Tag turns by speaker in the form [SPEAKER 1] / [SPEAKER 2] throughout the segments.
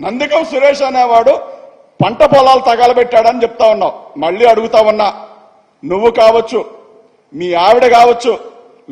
[SPEAKER 1] నందికం సురేష్ అనేవాడు పంట పొలాలు తగలబెట్టాడని చెప్తా ఉన్నావు. మళ్ళీ అడుగుతా ఉన్నా నువ్వు కావచ్చు మీ ఆవిడ కావచ్చు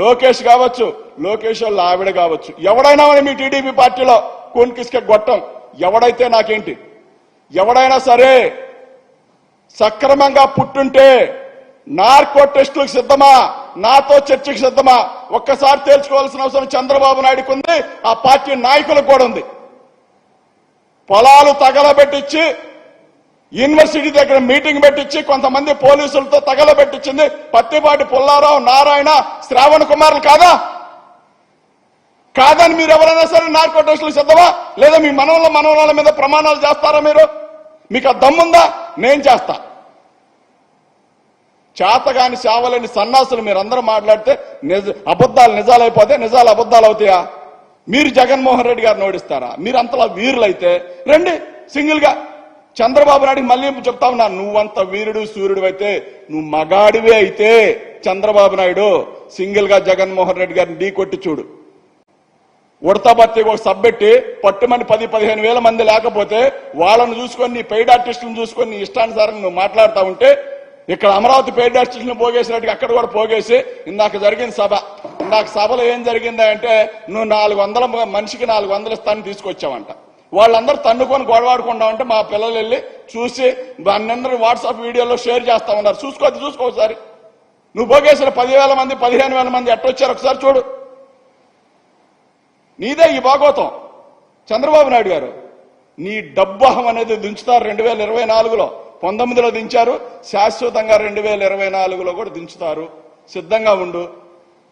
[SPEAKER 1] లోకేష్ కావచ్చు లోకేష్ వాళ్ళ ఆవిడ కావచ్చు. ఎవడైనా మీ టీడీపీ పార్టీలో కోన్కిస్కే గొట్టం ఎవడైతే నాకేంటి? ఎవడైనా సరే సక్రమంగా పుట్టుంటే నార్కో టెస్టులకు సిద్ధమా? నాతో చర్చకు సిద్ధమా? ఒక్కసారి తేల్చుకోవాల్సిన అవసరం చంద్రబాబు నాయుడుకు ఉంది ఆ పార్టీ నాయకులకు కూడా ఉంది. పొలాలు తగలబెట్టించి యూనివర్సిటీ దగ్గర మీటింగ్ పెట్టించి కొంతమంది పోలీసులతో తగలబెట్టించింది పత్తిపాటి పుల్లారావు నారాయణ శ్రావణ్ కుమార్లు కాదా? కాదని మీరు ఎవరైనా సరే నార్కో టెస్టులు సిద్ధమా లేదా మీ మనవల మనవరాల మీద ప్రమాణాలు చేస్తారా మీరు? మీకు ఆ దమ్ముందా? నేను చేస్తా. చేతగాని సేవలేని సన్నాసులు మీరందరూ మాట్లాడితే నిజ అబద్ధాలు నిజాలైపోతే నిజాలు అబద్ధాలు అవుతాయా మీరు జగన్మోహన్ రెడ్డి గారిని ఓడిస్తారా? మీరు అంతలా వీరులైతే రండి సింగిల్గా చంద్రబాబు నాయుడికి మళ్ళీ చెప్తా ఉన్నా నువ్వంత వీరుడు సూర్యుడు అయితే నువ్వు మగాడివే అయితే చంద్రబాబు నాయుడు సింగిల్గా జగన్మోహన్ రెడ్డి గారిని ఢీ కొట్టి చూడు. ఉడతా భర్తీ ఒక సబ్బెట్టి పట్టుమని పది పదిహేను వేల మంది లేకపోతే వాళ్ళని చూసుకొని నీ పెయిడ్ ఆర్టిస్టులను చూసుకొని నీ ఇష్టానుసారంగా నువ్వు మాట్లాడుతూ ఉంటే ఇక్కడ అమరావతి పెయిడ్ ఆర్టిస్టులను పోగేసినట్టుగా అక్కడ కూడా పోగేసి ఇందాక జరిగిన సభ. నాకు సభలో ఏం జరిగిందంటే నువ్వు నాలుగు వందల మనిషికి నాలుగు వందలు స్థానం తీసుకొచ్చావంట. వాళ్ళందరూ తన్నుకొని గొడవాడుకుంటామంటే మా పిల్లలు వెళ్ళి చూసి దాన్ని వాట్సాప్ వీడియోలో షేర్ చేస్తా ఉన్నారు. చూసుకో చూసుకో ఒకసారి. నువ్వు పోగేసిన పదివేల మంది పదిహేను వేల మంది ఎట్టొచ్చారు ఒకసారి చూడు. నీదే ఈ భాగవతం. చంద్రబాబు నాయుడు గారు నీ డబ్బహం అనేది దించుతారు రెండు వేల ఇరవై నాలుగులో. పంతొమ్మిదిలో దించారు శాశ్వతంగా రెండు వేల ఇరవై నాలుగులో కూడా దించుతారు. సిద్ధంగా ఉండు.